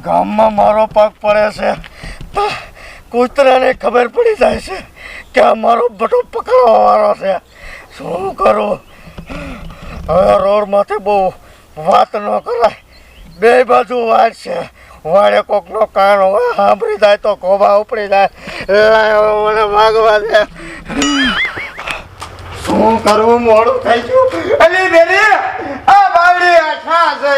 ગામમાં મારો પાક પડે છે. તો કૂતરાને ખબર પડી જાય છે કે આ મારો બટો પકડવાવાળો છે. શું કરું? હવે રોડમાંથી બહુ વાત ન કરાય. બે બાજુ વાડ છે. વાડે કોકનો કાન હોય સાંભળી જાય તો કોબા ઉપડી જાય. મને માગવા દે. શું કરવું મોડું થઈ ગયું. અલી બેરી આ બાવડી આ છા? રે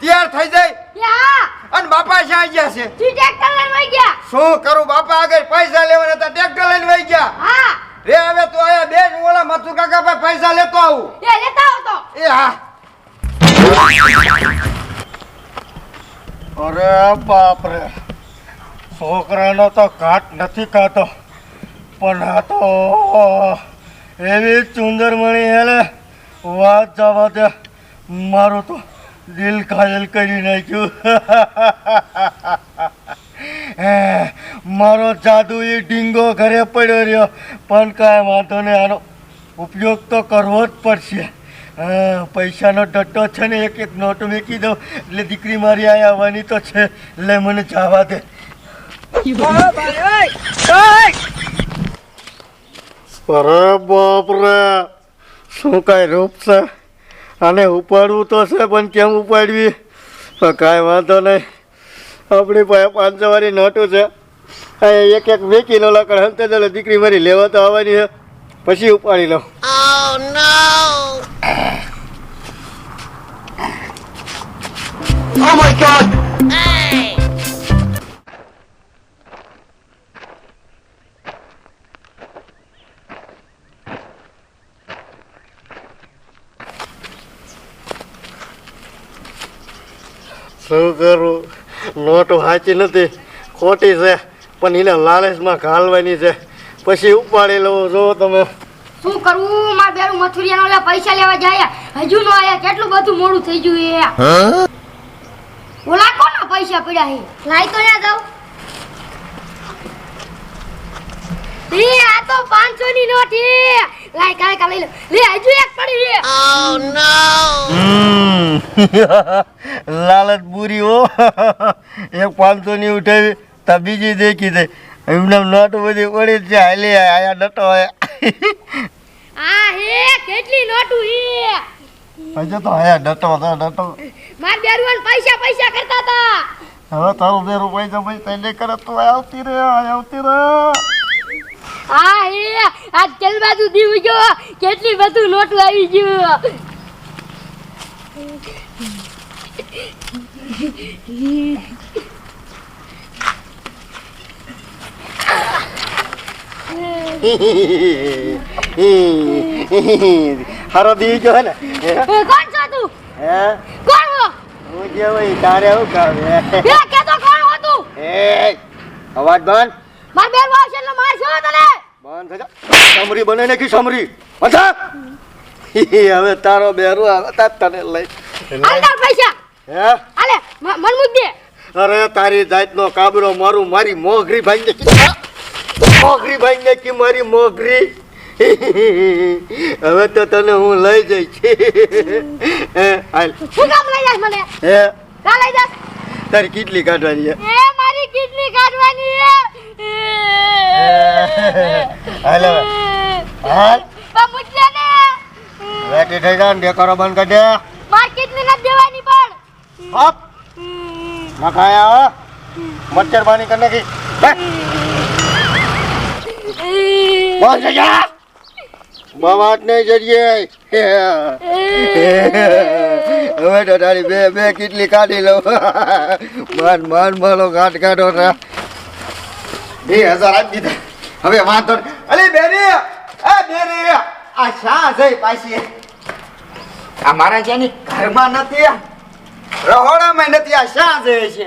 તૈયાર થઈ જાય યા અને બાપા શા ગયા છે. તું ટ્રેક્ટર લઈને વઈ ગયા. શું કરું? બાપા આગળ પૈસા લેવાના હતા ટ્રેક્ટર લઈને વઈ ગયા. હા. રે હવે તું આયા બેસ હું ઓલા મથુ કાકા પાસે પૈસા લેતો આવું. એ લેતા આવો તો. એ હા. અરે બાપ રે છોકરાનો તો કાટ નથી ખાતો. પણ આ તો એવી ચુંદરમણી હેલે. વાત જવા દે. મારું તો દિલ ઘાયલ કરી નાખ્યું. મારો જાદુ એ ડીંગો ઘરે પડ્યો રહ્યો. પણ કાંઈ વાંધો નહીં, આનો ઉપયોગ તો કરવો જ પડશે. પૈસાનો ડટ્ટો છે ને, એક એક નોટ મૂકી દઉં. એટલે દીકરી મારી આ આવવાની તો છે. એટલે મને જવા દે. અરે બાપ રે શું કાંઈ રૂપ છે? આને ઉપાડવું તો છે પણ કેમ ઉપાડવી? પણ કાંઈ વાંધો નહીં. આપણી પાસે પાંચસો વાળી નોટું છે. આ એક એક વેચીને ઓલા લાકડ હલતે ચાલો દીકરી મારી લેવા તો આવવાની છે. પછી ઉપાડી લઉં. શું કરું નોટ સાચી નથી. ખોટી છે પણ એને લાલચમાં ઘાલવાની છે. પછી ઉપાડી લઉં જો તમે. શું કરવું માર બેરું મથુરિયાનો ઓલા પૈસા લેવા જાય. હજુ નો આયા કેટલું બધું મોડું થઈ ગયું એ. ઓલા કોના પૈસા પડ્યા હે? લાઈ તો ના દઉં એ આ તો 500 ની નોટ હે. લાઈ કાય કા લઈ લે. લે હજુ એક પડી હે હમ. લાલચ બુરી હો. એક પાંચસો ની ઉઠાવી તા બીજી દેખી દે. એમને નોટ બધી ઓળી છે હાલી આયા નટો હોય આ હે કેટલી નોટું હે. હજુ તો આયા નટો હતા નટો. માર બેરુન પૈસા પૈસા કરતા હતા. હવે તારું બેરું પૈસા પૈસા નહીં કરે તું આવતી રે આવતી રે આ હે આ ચલ બાજુ દીવ ગયો. કેટલી બધું નોટું આવી ગયું. હારો દીવ ગયો ને? કોણ છો તું? હે? કોણ હો? હું જે હોય તારે હું કામ? એ કે તો કોણ હો તું? એ અવાજ બંધ. માર બેર છે એટલે માર છો તને? બંધ થઈ જા સમરી બને નાખી સમરી. બંધ હવે તારો બેરો આવે તા તને લઈ. આલ તાર પૈસા. હે? આલે મન મુજ દે. અરે તારી જાતનો કાબરો મારું મારી મોઘરી ભાઈ કી મોઘરી ભાઈ કી મારી મોઘરી. હવે તો તને હું લઈ જઈશ. હે આલ શું કામ લઈ જાસ મને? હે? કા લઈ જાસ તારી કેટલી કાઢવાની છે. એ મારી કિડની કાઢવાની છે. હાલ. હાલ. ને. રેડી થઈ જા ને ડેકોરો બંધ કરી દે. માર કિડની ના દેવાની પણ. હપ. નખાયા મચ્છર પાણી કરી નાખી. બસ જા બવાટ નહીં જઈએ હવે તો તારી બે બે કેટલી કાઢી લઉં. માન માન માલો કાઢ કાઢો રા બે હજાર આપી દીધા. હવે વાંધો. અલી બેરી આ બેરી આ શા છે પાછી. આ મારા જેની ઘરમાં નથી રહોડામાં નથી, આ શા છે. છે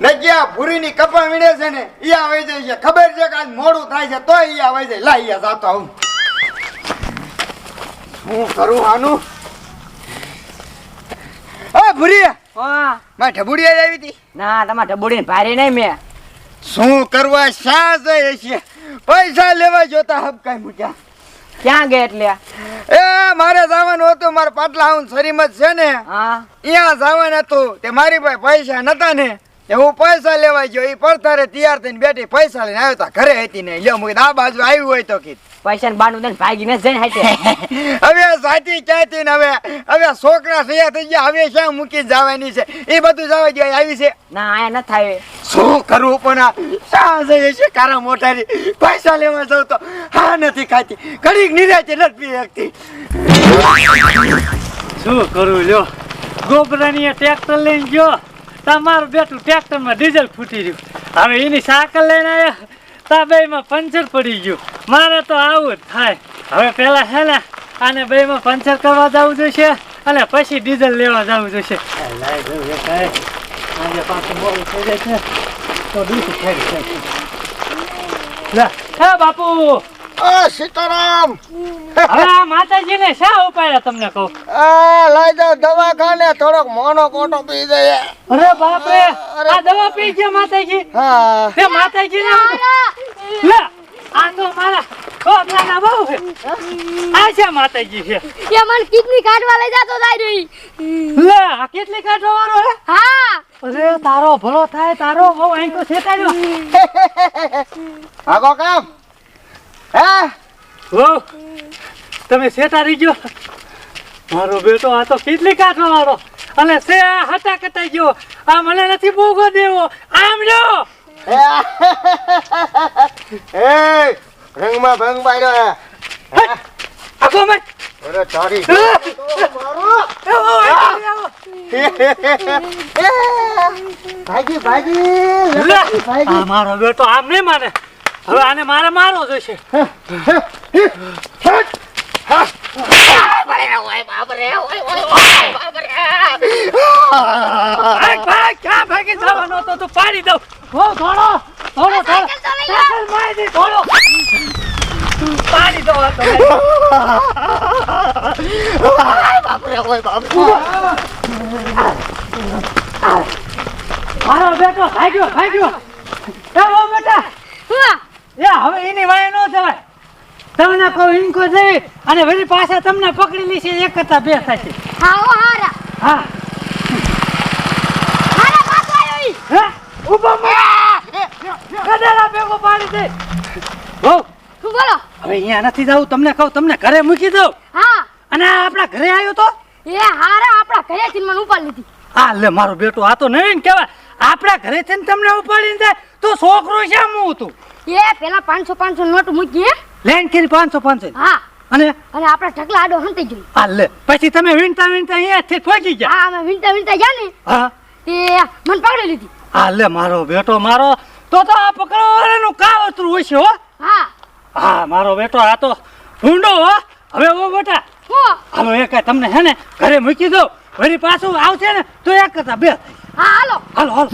નગ્યા ભૂરીની કપા વીણે છે ને, ઈ આવે જાય છે. ખબર છે કે આજ મોડું થાય છે, તોય ઈ આવે જાય. લાઈ જાતો આવું. શું કરું આનું એ ભૂરી હા. માં ઢબુડી આવી હતી. ના તમારે ઢબુડીને ભારી નહીં મેં. શું કરવા શા જઈએ છે પૈસા લેવા જોતા હબ કાંઈ મૂક્યા. ક્યાં ગયા એટલે? એ મારે જવાનું હતું મારા પાટલા હું શરીમત છે ને. હા. ત્યાં જવાનું હતું તે મારી પાસે પૈસા નતા ને. તે હું પૈસા લેવા ગયો એ પડતારે તૈયાર થઈને બેઠી પૈસા લઈને આવ્યો તા ઘરે હતી ને. લ્યો મૂકી આ બાજુ આવ્યું હોય તો કીધું. પૈસા ને બાનું દઈને ભાગીને જઈને હાટે હવે સાચી ક્યાંથી ને હવે? હવે છોકરા થયા થઈ ગયા હવે ક્યાં મૂકી જવાની છે? એ બધું જવા દે આવી છે. ના આયા ન થાય. શું કરવું પણ આ? શા જઈએ છે કારા મોટારી? પૈસા લેવા જાવ તો હા નથી ખાતી. ઘડીક નિરાતે નથી પી શકતી. શું કરું લ્યો? ગોબરાની ટ્રેક્ટર લઈને ગયો. તમારું બેઠું ટ્રેક્ટરમાં ડીઝલ ફૂટી રહ્યું. હવે એની સાકર લઈને આવ્યા. તા બેમાં પંચર પડી ગયું. મારે તો આવું જ થાય. હવે પેલા છે ને આને બેમાં પંચર કરવા જવું જોઈશે અને પછી ડીઝલ લેવા જવું જોઈશે. જવું આજે પાછું બહુ થઈ જાય છે તો દૂધ થઈ જાય હે બાપુ! સીતારામ! હવે આ માતાજીને શા ઉપાય તમને કહું? આ લઈ જાઓ દવાખાને થોડોક મોનો કોટો પી દઈએ અરે બાપ રે આ દવા પી ગયા માતાજી? હા. તે માતાજી લે. આ તો મારા છોકરાના બહુ છે. આ છે માતાજી છે. એ મને કિડની કાઢવા લઈ જાતો જાય રહી લે આ કેટલી કાઢવા હે હા. અરે તારો ભલો થાય તારો બહુ આંકો છેટાડ્યો આગો કામ. હે? તમે છેટાડી ગયો? મારો બેટો આ તો કેટલી કાઢવા વાળો અને સે આ હટા કટાઈ ગયો. આ મને નથી ભોગો દેવો. આમ લ્યો. એ રંગમાં ભંગ પાડ્યો હે આગો મત અરે તારી લે આ મારો બેટો આમ નહીં માને હવે આને મારે મારવો જોઈશે ભાગ ક્યાં ભાગી જવાનો હતો? તું પાડી દઉં. હો થોડો થોડો થોડો સાયકલ મારી દે થોડો પાડી દો આ તમે મારો બેટો ભાગ્યો ભાગ્યો. એ ઓ બેટા. હા એ હવે એની વાય ન જવાય. તમને કહું ઇન્કો જઈ અને વળી પાછા તમને પકડી લીશે એક કરતા બે થશે હા ઓ હારા. હા હારા પાછો આવ્યો ઈ હે ઊભો કદેલા ભેગો પાડી દે હો શું બોલો હવે અહીંયા નથી જવું તમને કહું તમને ઘરે મૂકી દઉં. હા. અને આપણા ઘરે આવ્યો તો? એ હારા આપણા ઘરેથી મને ઉપાડી લીધી. હા લે મારો બેટો આ તો નહીં કહેવાય. આપણા ઘરે થી તમને ઉપાડીને જાય તો છોકરો શા હું હતું? એ પેલા પાંચસો પાંચસો નોટ મૂકીએ લેન કરી પાંચસો પાંચસો. હા. અને? અને આપણા ઢગલા આડો હંતી ગયું. આ લે પછી તમે વીણતા વીણતા અહીંયાથી પહોંચી ગયા? હા અમે વીણતા વીણતા ગયા ને હા. તે મને પકડી લીધી. હા લે મારો બેટો મારો. તો તો આ પકડવાનું કાવતરું હશે હો. હા. હા મારો બેટો આ તો ઊંડો હો. હવે ઓ બેટા હું. હાલો એક તમને હે ને ઘરે મૂકી દો વળી પાછું આવશે ને તો એક કરતા બે હા હાલો. હાલો હાલો.